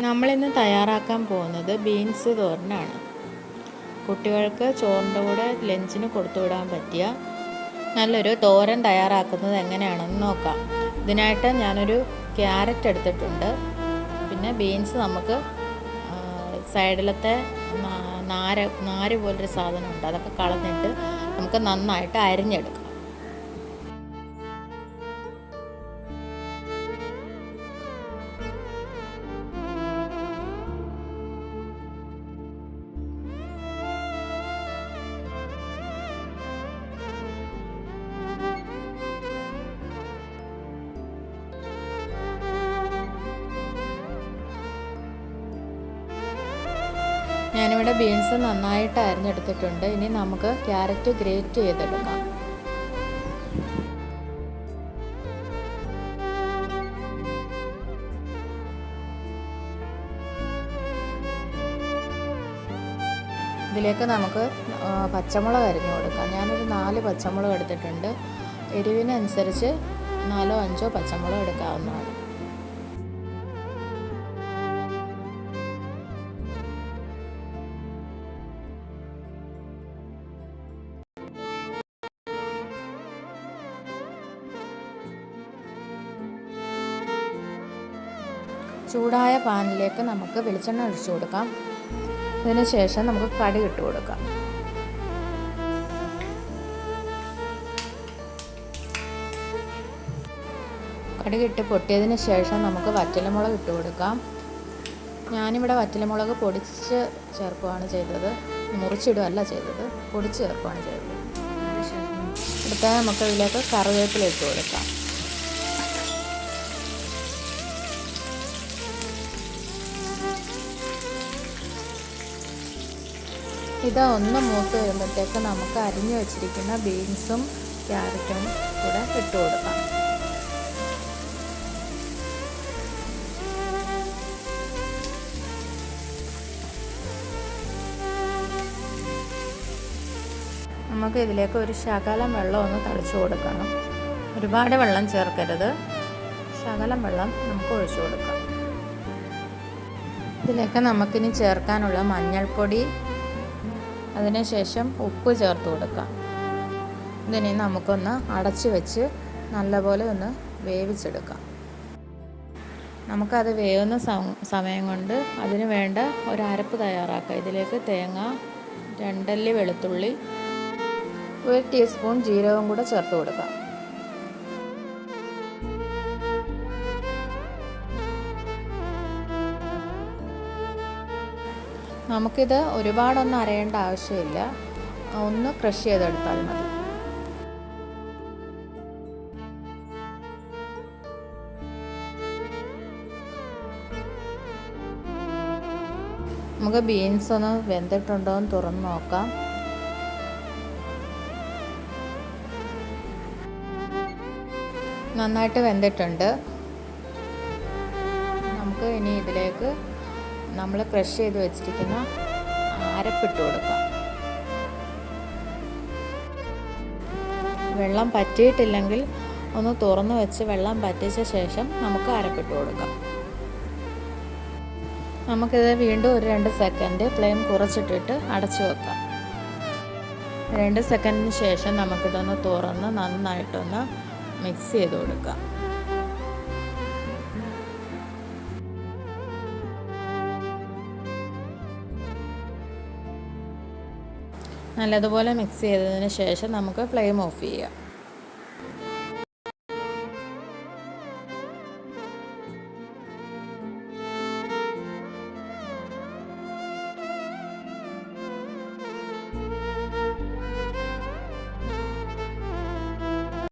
നമ്മളിന്ന് തയ്യാറാക്കാൻ പോകുന്നത് ബീൻസ് തോരനാണ്. കുട്ടികൾക്ക് ചോറിന്റെ കൂടെ ലഞ്ചിന് കൊടുത്തു വിടാൻ പറ്റിയ നല്ലൊരു തോരൻ തയ്യാറാക്കുന്നത് എങ്ങനെയാണെന്ന് നോക്കാം. ഇതിനായിട്ട് ഞാനൊരു ക്യാരറ്റ് എടുത്തിട്ടുണ്ട്. പിന്നെ ബീൻസ് നമുക്ക് സൈഡിലത്തെ നാര് നാര് പോലൊരു സാധനമുണ്ട്. അതൊക്കെ കളഞ്ഞിട്ട് നമുക്ക് നന്നായിട്ട് അരിഞ്ഞെടുക്കാം. ഞാനിവിടെ ബീൻസ് നന്നായിട്ട് അരിഞ്ഞെടുത്തിട്ടുണ്ട് ഇനി നമുക്ക് ക്യാരറ്റ് ഗ്രേറ്റ് ചെയ്തെടുക്കാം. ഇതിലേക്ക് നമുക്ക് പച്ചമുളക് അരിഞ്ഞു കൊടുക്കാം. ഞാനൊരു നാല് പച്ചമുളക് എടുത്തിട്ടുണ്ട്. എരിവിനനുസരിച്ച് നാലോ അഞ്ചോ പച്ചമുളക് എടുക്കാവുന്നതാണ്. ചൂടായ പാനിലേക്ക് നമുക്ക് വെളിച്ചെണ്ണ ഒഴിച്ചു കൊടുക്കാം. അതിന് ശേഷം നമുക്ക് കടി ഇട്ട് കൊടുക്കാം. കടി ഇട്ട് പൊട്ടിയതിന് ശേഷം നമുക്ക് വറ്റലമുളക് ഇട്ട് കൊടുക്കാം. ഞാനിവിടെ വറ്റലമുളക് പൊടിച്ച് ചേർക്കുകയാണ് ചെയ്തത്. മുറിച്ചിടുകയല്ല ചെയ്തത്. പൊടിച്ച് ചേർക്കുകയാണ് ചെയ്തത്. അടുത്ത നമുക്ക് ഇതിലേക്ക് കറിവേപ്പില ഇട്ട് കൊടുക്കാം. ഇത് ഒന്ന് മൂത്ത് വരുമ്പോഴത്തേക്ക് നമുക്ക് അരിഞ്ഞു വെച്ചിരിക്കുന്ന ബീൻസും ക്യാരറ്റും കൂടെ ഇട്ട് കൊടുക്കാം. നമുക്ക് ഇതിലേക്ക് ഒരു ശകലം വെള്ളം ഒന്ന് തളിച്ചു കൊടുക്കണം. ഒരുപാട് വെള്ളം ചേർക്കരുത്. ശകലം വെള്ളം നമുക്ക് ഒഴിച്ചു കൊടുക്കാം. ഇതിലേക്ക് നമുക്കിനി ചേർക്കാനുള്ള മഞ്ഞൾപ്പൊടി അതിനുശേഷം ഉപ്പ് ചേർത്ത് കൊടുക്കാം. ഇതിനെ നമുക്കൊന്ന് അടച്ച് വെച്ച് നല്ലപോലെ ഒന്ന് വേവിച്ചെടുക്കാം. നമുക്കത് വേവുന്ന സമയം കൊണ്ട് അതിന് വേണ്ട ഒരു അരപ്പ് തയ്യാറാക്കാം. ഇതിലേക്ക് തേങ്ങ രണ്ടല്ലി വെളുത്തുള്ളി ഒരു ടീസ്പൂൺ ജീരകം കൂടെ ചേർത്ത് കൊടുക്കാം. നമുക്കിത് ഒരുപാടൊന്നും അരയേണ്ട ആവശ്യമില്ല. ഒന്ന് ക്രഷ് ചെയ്തെടുത്താൽ മതി. നമുക്ക് ബീൻസ് ഒന്ന് വെന്തിട്ടുണ്ടോ എന്ന് തുറന്ന് നോക്കാം. നന്നായിട്ട് വെന്തിട്ടുണ്ട്. നമുക്ക് ഇനി ഇതിലേക്ക് നമ്മൾ ക്രഷ് ചെയ്ത് വെച്ചിരിക്കുന്ന അരപ്പിട്ട് കൊടുക്കാം. വെള്ളം പറ്റിയിട്ടില്ലെങ്കിൽ ഒന്ന് തുറന്ന് വെച്ച് വെള്ളം പറ്റിച്ച ശേഷം നമുക്ക് അരപ്പിട്ട് കൊടുക്കാം. നമുക്കിത് വീണ്ടും ഒരു രണ്ട് സെക്കൻഡ് ഫ്ലെയിം കുറച്ചിട്ടിട്ട് അടച്ചു വെക്കാം. രണ്ട് സെക്കൻഡിന് ശേഷം നമുക്കിതൊന്ന് തുറന്ന് നന്നായിട്ടൊന്ന് മിക്സ് ചെയ്ത് കൊടുക്കാം. നല്ലതുപോലെ മിക്സ് ചെയ്തതിന് ശേഷം നമുക്ക് ഫ്ലെയിം ഓഫ് ചെയ്യാം.